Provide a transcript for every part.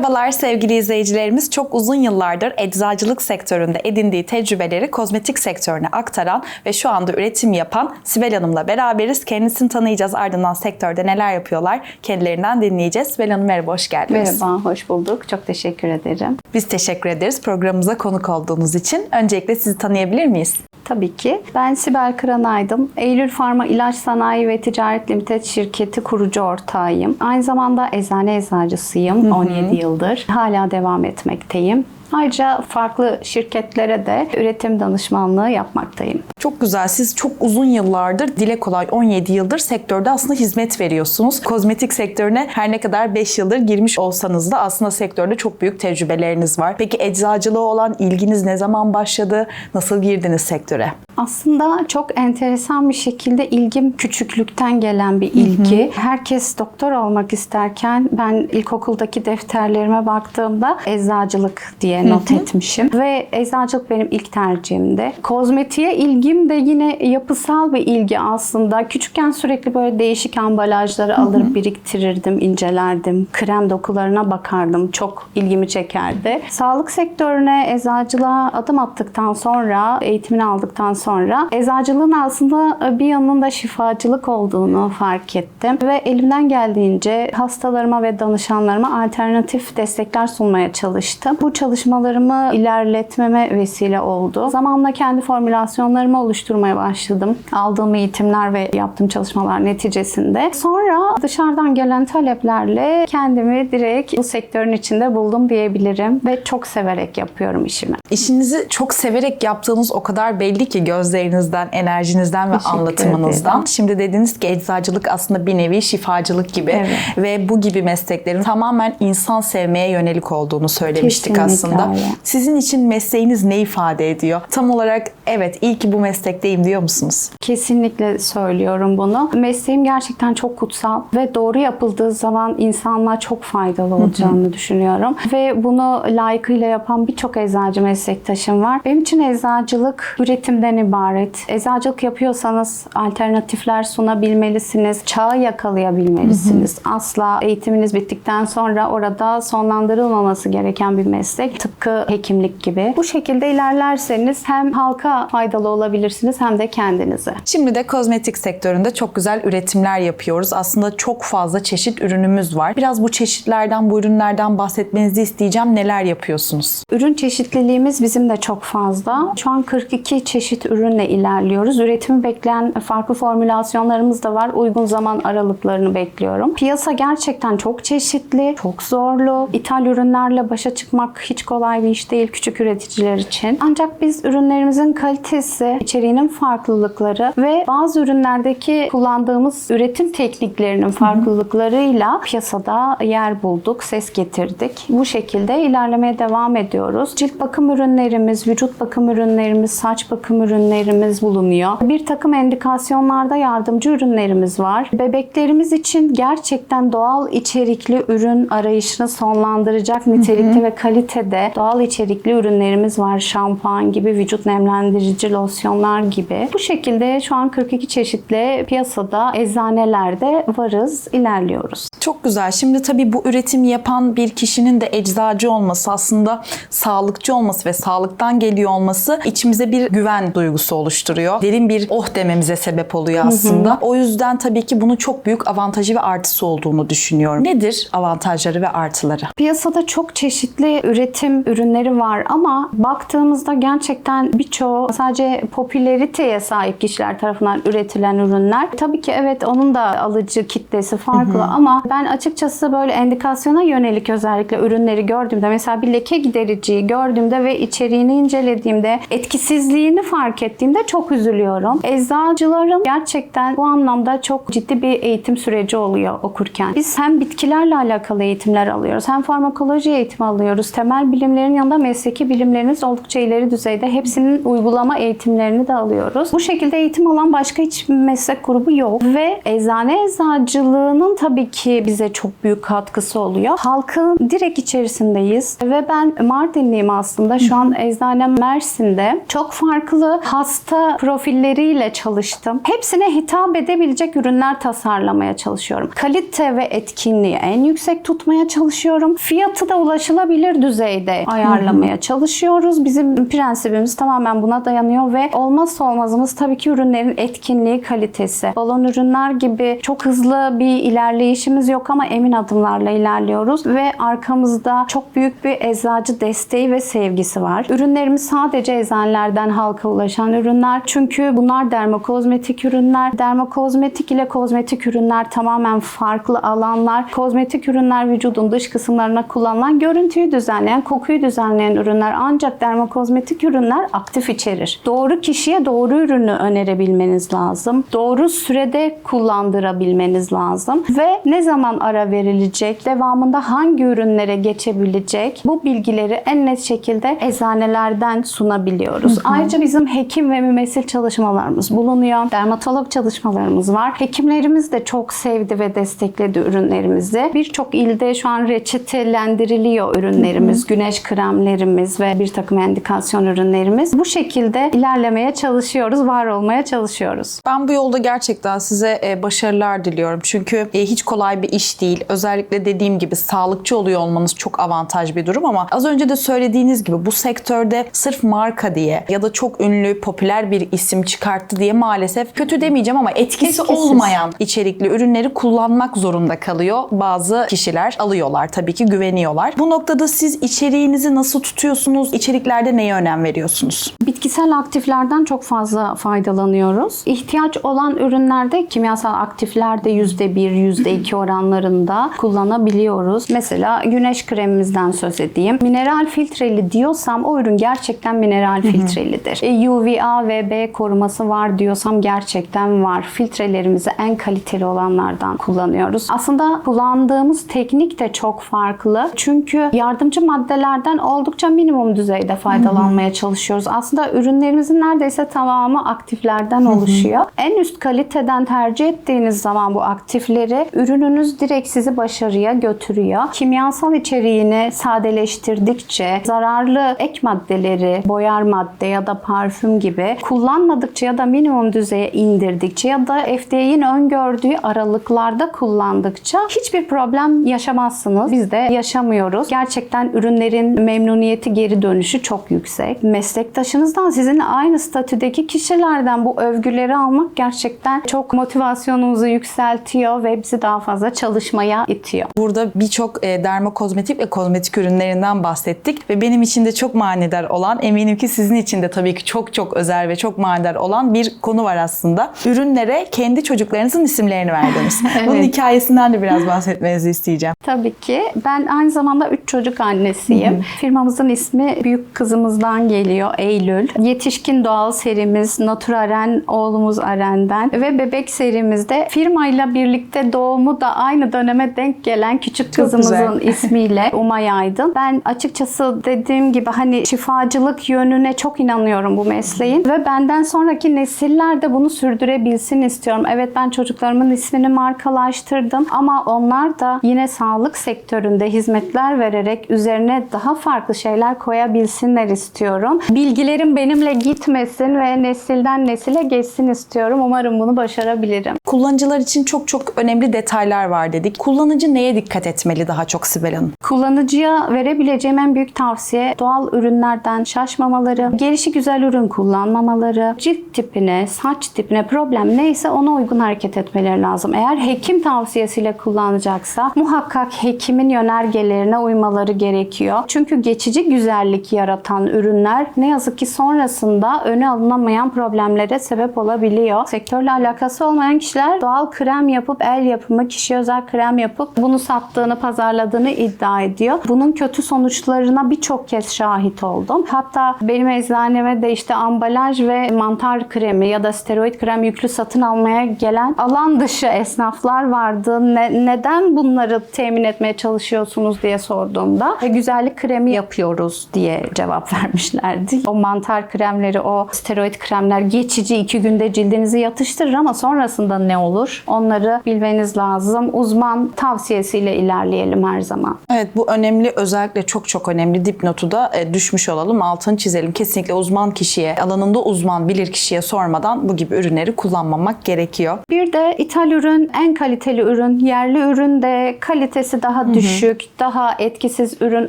Merhabalar sevgili izleyicilerimiz. Çok uzun yıllardır eczacılık sektöründe edindiği tecrübeleri kozmetik sektörüne aktaran ve şu anda üretim yapan Sibel Hanım'la beraberiz. Kendisini tanıyacağız. Ardından sektörde neler yapıyorlar kendilerinden dinleyeceğiz. Sibel Hanım merhaba, hoş geldiniz. Merhaba, hoş bulduk. Çok teşekkür ederim. Biz teşekkür ederiz programımıza konuk olduğunuz için. Öncelikle sizi tanıyabilir miyiz? Tabii ki. Ben Sibel Kıranaydım. Eylül Farma İlaç Sanayi ve Ticaret Limited şirketi kurucu ortağıyım. Aynı zamanda eczane eczacısıyım 17 yıldır. Hala devam etmekteyim. Ayrıca farklı şirketlere de üretim danışmanlığı yapmaktayım. Çok güzel. Siz çok uzun yıllardır, dile kolay 17 yıldır sektörde aslında hizmet veriyorsunuz. Kozmetik sektörüne her ne kadar 5 yıldır girmiş olsanız da aslında sektörde çok büyük tecrübeleriniz var. Peki eczacılığa olan ilginiz ne zaman başladı? Nasıl girdiniz sektöre? Aslında çok enteresan bir şekilde ilgim küçüklükten gelen bir ilgi. Herkes doktor olmak isterken ben ilkokuldaki defterlerime baktığımda eczacılık diye not etmişim. Ve eczacılık benim ilk tercihimdi. Kozmetiğe ilgim de yine yapısal bir ilgi aslında. Küçükken sürekli böyle değişik ambalajları alır biriktirirdim, incelerdim. Krem dokularına bakardım. Çok ilgimi çekerdi. Sağlık sektörüne eczacılığa adım attıktan sonra, eğitimini aldıktan sonra eczacılığın aslında bir yanının da şifacılık olduğunu fark ettim. Ve elimden geldiğince hastalarıma ve danışanlarıma alternatif destekler sunmaya çalıştım. Bu çalışmalarımı ilerletmeme vesile oldu. Zamanla kendi formülasyonlarımı oluşturmaya başladım. Aldığım eğitimler ve yaptığım çalışmalar neticesinde. Sonra dışarıdan gelen taleplerle kendimi direkt bu sektörün içinde buldum diyebilirim. Ve çok severek yapıyorum işimi. İşinizi çok severek yaptığınız o kadar belli ki gözlerinizden, enerjinizden ve Teşekkür anlatımınızdan. ederim. Şimdi dediniz ki eczacılık aslında bir nevi şifacılık gibi Evet. ve bu gibi mesleklerin tamamen insan sevmeye yönelik olduğunu söylemiştik Kesinlikle aslında. Öyle. Sizin için mesleğiniz ne ifade ediyor? Tam olarak evet iyi ki bu meslekteyim diyor musunuz? Kesinlikle söylüyorum bunu. Mesleğim gerçekten çok kutsal ve doğru yapıldığı zaman insanlığa çok faydalı olacağını düşünüyorum. Ve bunu layıkıyla yapan birçok eczacı meslektaşım var. Benim için eczacılık üretimden ibaret. Eczacılık yapıyorsanız alternatifler sunabilmelisiniz. Çağı yakalayabilmelisiniz. Asla eğitiminiz bittikten sonra orada sonlandırılmaması gereken bir meslek. Tıpkı hekimlik gibi. Bu şekilde ilerlerseniz hem halka faydalı olabilirsiniz hem de kendinize. Şimdi de kozmetik sektöründe çok güzel üretimler yapıyoruz. Aslında çok fazla çeşit ürünümüz var. Biraz bu çeşitlerden, bu ürünlerden bahsetmenizi isteyeceğim. Neler yapıyorsunuz? Ürün çeşitliliğimiz bizim de çok fazla. Şu an 42 çeşit ürünle ilerliyoruz. Üretimi bekleyen farklı formülasyonlarımız da var. Uygun zaman aralıklarını bekliyorum. Piyasa gerçekten çok çeşitli, çok zorlu. İthal ürünlerle başa çıkmak hiç kolay bir iş değil küçük üreticiler için. Ancak biz ürünlerimizin kalitesi, içeriğinin farklılıkları ve bazı ürünlerdeki kullandığımız üretim tekniklerinin farklılıklarıyla piyasada yer bulduk, ses getirdik. Bu şekilde ilerlemeye devam ediyoruz. Cilt bakım ürünlerimiz, vücut bakım ürünlerimiz, saç bakım ürünlerimiz bulunuyor. Bir takım endikasyonlarda yardımcı ürünlerimiz var. Bebeklerimiz için gerçekten doğal içerikli ürün arayışını sonlandıracak nitelikte ve kalitede doğal içerikli ürünlerimiz var. Şampuan gibi, vücut nemlendirici losyonlar gibi. Bu şekilde şu an 42 çeşitle piyasada eczanelerde varız, ilerliyoruz. Çok güzel. Şimdi tabii bu üretimi yapan bir kişinin de eczacı olması aslında sağlıkçı olması ve sağlıktan geliyor olması içimize bir güven duygusu oluşturuyor. Derin bir oh dememize sebep oluyor aslında. O yüzden tabii ki bunun çok büyük avantajı ve artısı olduğunu düşünüyorum. Nedir avantajları ve artıları? Piyasada çok çeşitli üretim ürünleri var ama baktığımızda gerçekten birçoğu sadece popülariteye sahip kişiler tarafından üretilen ürünler. Tabii ki evet onun da alıcı kitlesi farklı ama ben açıkçası böyle endikasyona yönelik özellikle ürünleri gördüğümde mesela bir leke gidericiyi gördüğümde ve içeriğini incelediğimde etkisizliğini fark ettiğimde çok üzülüyorum. Eczacıların gerçekten bu anlamda çok ciddi bir eğitim süreci oluyor okurken. Biz hem bitkilerle alakalı eğitimler alıyoruz hem farmakoloji eğitimi alıyoruz. Temel bilimlerin yanında mesleki bilimlerimiz oldukça ileri düzeyde. Hepsinin uygulama eğitimlerini de alıyoruz. Bu şekilde eğitim alan başka hiç meslek grubu yok ve eczane eczacılığının tabii ki bize çok büyük katkısı oluyor. Halkın direkt içerisindeyiz ve ben Mardinliyim aslında. Şu an eczanem Mersin'de. Çok farklı hasta profilleriyle çalıştım. Hepsine hitap edebilecek ürünler tasarlamaya çalışıyorum. Kalite ve etkinliği en yüksek tutmaya çalışıyorum. Fiyatı da ulaşılabilir düzeyde ayarlamaya çalışıyoruz. Bizim prensibimiz tamamen buna dayanıyor ve olmazsa olmazımız tabii ki ürünlerin etkinliği, kalitesi. Balon ürünler gibi çok hızlı bir ilerleyişimiz yok ama emin adımlarla ilerliyoruz ve arkamızda çok büyük bir eczacı desteği ve sevgisi var. Ürünlerimiz sadece eczanelerden halka ulaşan ürünler. Çünkü bunlar dermokozmetik ürünler. Dermokozmetik ile kozmetik ürünler tamamen farklı alanlar. Kozmetik ürünler vücudun dış kısımlarına kullanılan görüntüyü düzenleyen, kokuyu düzenleyen ürünler. Ancak dermokozmetik ürünler aktif içerir. Doğru kişiye doğru ürünü önerebilmeniz lazım. Doğru sürede kullandırabilmeniz lazım. Ve ne zaman ara verilecek, devamında hangi ürünlere geçebilecek bu bilgileri en net şekilde eczanelerden sunabiliyoruz. Ayrıca bizim hekim ve mümessil çalışmalarımız bulunuyor. Dermatolog çalışmalarımız var. Hekimlerimiz de çok sevdi ve destekledi ürünlerimizi. Birçok ilde şu an reçetelendiriliyor ürünlerimiz, güneş kremlerimiz ve bir takım endikasyon ürünlerimiz. Bu şekilde ilerlemeye çalışıyoruz, var olmaya çalışıyoruz. Ben bu yolda gerçekten size e, başarılar diliyorum. Çünkü e, hiç kolay bir iş değil. Özellikle dediğim gibi sağlıkçı oluyor olmanız çok avantaj bir durum ama az önce de söylediğiniz gibi bu sektörde sırf marka diye ya da çok ünlü, popüler bir isim çıkarttı diye maalesef kötü demeyeceğim ama etkisi Etkisiz. olmayan içerikli ürünleri kullanmak zorunda kalıyor. Bazı kişiler alıyorlar tabii ki güveniyorlar. Bu noktada siz içeriğinizi nasıl tutuyorsunuz? İçeriklerde neye önem veriyorsunuz? Bitkisel aktiflerden çok fazla faydalanıyoruz. İhtiyaç olan ürünlerde kimyasal aktifler de %1, %2 oranlarında kullanabiliyoruz. Mesela güneş kremimizden söz edeyim. Mineral filtreli diyorsam o ürün gerçekten mineral filtrelidir. E, UVA ve B koruması var diyorsam gerçekten var. Filtrelerimizi en kaliteli olanlardan kullanıyoruz. Aslında kullandığımız teknik de çok farklı. Çünkü yardımcı maddelerden oldukça minimum düzeyde faydalanmaya çalışıyoruz. Aslında ürünlerimizin neredeyse tamamı aktiflerden oluşuyor. En üst kaliteden tercih ettiğiniz zaman bu aktifleri ürününüz direkt sizi başarıya götürüyor. Kimyasal içeriğini sadeleştirdikçe zararlı ek maddeleri, boyar madde ya da parfüm gibi kullanmadıkça ya da minimum düzeye indirdikçe ya da FDA'nin öngördüğü aralıklarda kullandıkça hiçbir problem yaşamazsınız. Biz de yaşamıyoruz. Gerçekten ürünlerin memnuniyeti geri dönüşü çok yüksek. Meslektaşınızdan sizinle aynı statüdeki kişilerden bu övgüleri almak gerçekten çok motivasyonumuzu yükseltiyor ve bizi daha fazla çalışmaya itiyor. Burada birçok e, dermokozmetik ve kozmetik ürünlerinden bahsettik ve benim için de çok manidar olan eminim ki sizin için de tabii ki çok çok özel ve çok manidar olan bir konu var aslında. Ürünlere kendi çocuklarınızın isimlerini verdiniz. Bunun Evet. hikayesinden de biraz bahsetmenizi isteyeceğim. Tabii ki. Ben aynı zamanda 3 çocuk annesiyim. Firmamızın ismi büyük kızımızdan geliyor Eylül. Yetişkin doğal serimiz Naturaren oğlumuz Aren'den ve bebek serimizde firmayla birlikte doğumu da aynı döneme denk gelen küçük Çok kızımızın güzel. ismiyle Umay Aydın. Ben açıkçası dediğim gibi hani şifacılık yönüne çok inanıyorum bu mesleğin ve benden sonraki nesiller de bunu sürdürebilsin istiyorum. Evet ben çocuklarımın ismini markalaştırdım ama onlar da yine sağlık sektöründe hizmetler vererek üzerine daha farklı şeyler koyabilsinler istiyorum. Bilgilerim benimle gitmesin ve nesilden nesile geçsin istiyorum. Umarım bunu başarabilirim. Kullanıcılar için çok çok önemli detaylar var dedik. Kullanıcı neye dikkat etmeli daha çok Sibel Hanım? Kullanıcıya verebileceğim en büyük tavsiye doğal ürünlerden şaşmamaları, gelişi güzel ürün kullanmamaları, cilt tipine, saç tipine problem neyse ona uygun hareket etmeleri lazım. Eğer hekim tavsiyesiyle kullanacaksa muhakkak hekimin yönergelerine uymaları gerekiyor. Çünkü geçici güzellik yaratan ürünler ne yazık ki sonrasında öne alınamayan problemlere sebep olabiliyor. Sektörle alakası olmayan kişiler doğal krem yapıp el yapımı kişiye özel krem yapıp bunu sattığını, pazarladığını iddia ediyor. Bunun kötü sonuçlarına birçok kez şahit oldum. Hatta benim eczaneme de işte ambalaj ve mantar kremi ya da steroid krem yüklü satın almaya gelen alan dışı esnaflar vardı. Ne- neden bunları temin etmeye çalışıyorsunuz diye sorduğumda ve güzellik kremi yapıyoruz diye cevap vermişlerdi. O mantar kremleri, o steroid kremler geçici iki günde cildinizi yatıştırır ama sonrasında ne olur? Onları bilmeniz lazım. Uzman tavsiyesiyle ilerleyelim her zaman. Evet bu önemli özellikle çok çok önemli dipnotu da e, düşmüş olalım altını çizelim. Kesinlikle uzman kişiye alanında uzman bilir kişiye sormadan bu gibi ürünleri kullanmamak gerekiyor. Bir de ithal ürün en kaliteli ürün, yerli ürün de kalitesi daha düşük, daha etkisiz ürün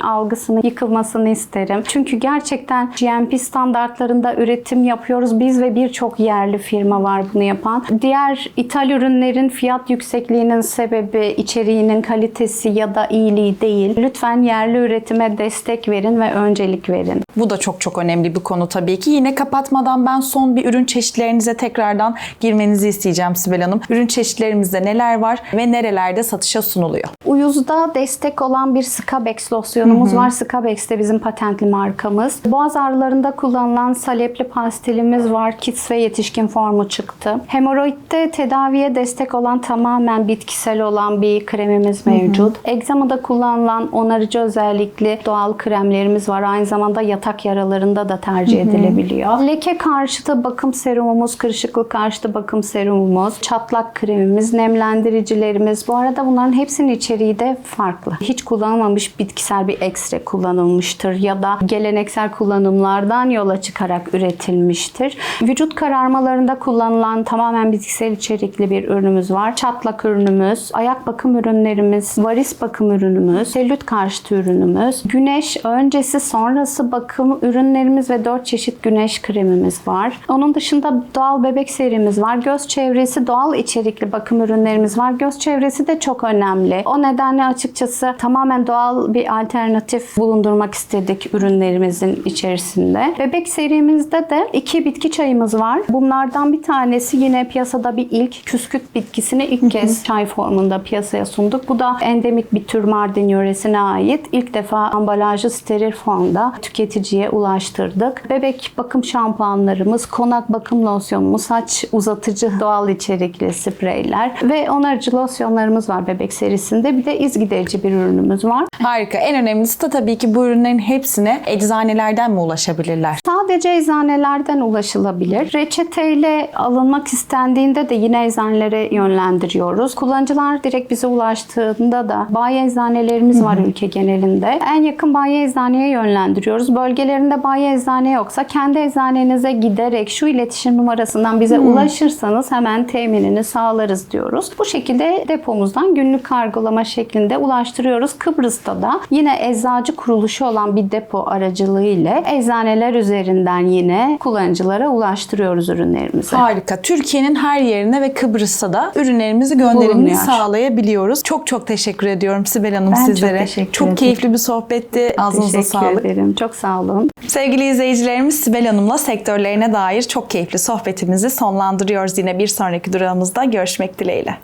algısını yıkılmasını isterim. Çünkü gerçekten GMP standartlarında üretim yapıyoruz biz ve birçok yerli firma var bunu yapan. Diğer ithal ürünlerin fiyat yüksekliğinin sebebi içeriğinin kalitesi ya da iyiliği değil. Lütfen yerli üretime destek verin ve öncelik verin. Bu da çok çok önemli bir konu tabii ki. Yine kapatmadan ben son bir ürün çeşitlerinize tekrardan girmenizi isteyeceğim Sibel Hanım. Ürün çeşitlerimizde neler var ve nerelerde satışa sunuluyor? Uyuz'da destek olan bir Scabex losyonumuz var. Scabex de bizim patentli markamız. Boğaz ağrılarında kullanılan salepli pastilimiz var. Kids ve yetişkin formu çıktı. Hemoroidde tedaviye destek olan tamamen bitkisel olan bir kremimiz mevcut. Egzamada kullanılan onarıcı özellikli doğal kremlerimiz var. Aynı zamanda yatak yaralarında da tercih edilebiliyor. Leke karşıtı bakım serumumuz, kırışıklık karşıtı bakım serumumuz, çatlak kremimiz, nemlendiricilerimiz. Bu arada bunların hepsinin içeriği de farklı. Hiç kullanılmamış bitkisel bir ekstre kullanılmıştır ya da geleneksel kullanımlardan yola çıkarak üretilmiştir. Vücut kararmalarında kullanılan tamamen bitkisel içerikli bir ürünümüz var. Çatlak ürünümüz, ayak bakım ürünlerimiz, varis bakım ürünümüz, selülit karşıtı ürünümüz, güneş öncesi sonrası bakım ürünlerimiz ve 4 çeşit güneş kremimiz var. Onun dışında doğal bebek serimiz var. Göz çevresi doğal içerikli bakım ürünlerimiz var. Göz çevresi de çok önemli. O nedenle açıkçası tamamen doğal bir alternatif bulundurmak istedik ürünlerimizin içerisinde. Bebek serimizde de iki bitki çayımız var. Bunlardan bir tanesi yine piyasada bir ilk küsküt bitkisini ilk kez çay formunda piyasaya sunduk. Bu da endemik bir tür Mardin yöresine ait. İlk defa ambalajı steril formda tüketiciye ulaştırdık. Bebek bakım şampuanlarımız, konak bakım losyonumuz, saç uzatıcı doğal içerikli spreyler ve onarıcı losyonlarımız var bebek serisinde. Bir de iz giderici bir ürünümüz var. Harika. En önemlisi de tabii ki bu ürünlerin hepsine eczanelerden mi ulaşabilirler? Sadece eczanelerden ulaşılabilir. Reçeteyle alınmak istendiğinde de yine eczanelere yönlendiriyoruz. Kullanıcılar direkt bize ulaştığında da bayi eczanelerimiz var ülke genelinde. En yakın bayi eczaneye yönlendiriyoruz. Bölgelerinde bayi eczane yoksa kendi eczanenize giderek şu iletişim numarasından bize ulaşırsanız hemen teminini sağlarız diyoruz. Bu şekilde depomuzdan günlük kargolama şeklinde ulaştırıyoruz. Kıbrıs'ta da yine eczacı kuruluşu olan bir depo aracılığı ile eczaneler üzerinden yine kullanıcılara ulaştırıyoruz ürünlerimizi. Harika. Türkiye'nin her yerine ve Kıbrıs'a da ürünlerimizi gönderimini Bulunuyor. Sağlayabiliyoruz. Çok çok teşekkür ediyorum Sibel Hanım Ben çok sizlere. teşekkür çok ederim. keyifli bir sohbetti. Ağzınıza Teşekkür sağlık. ederim. Çok sağ olun. Sevgili izleyicilerimiz Sibel Hanım'la sektörlerine dair çok keyifli sohbetimizi sonlandırıyoruz. Yine bir sonraki durağımızda görüşmek dileğiyle.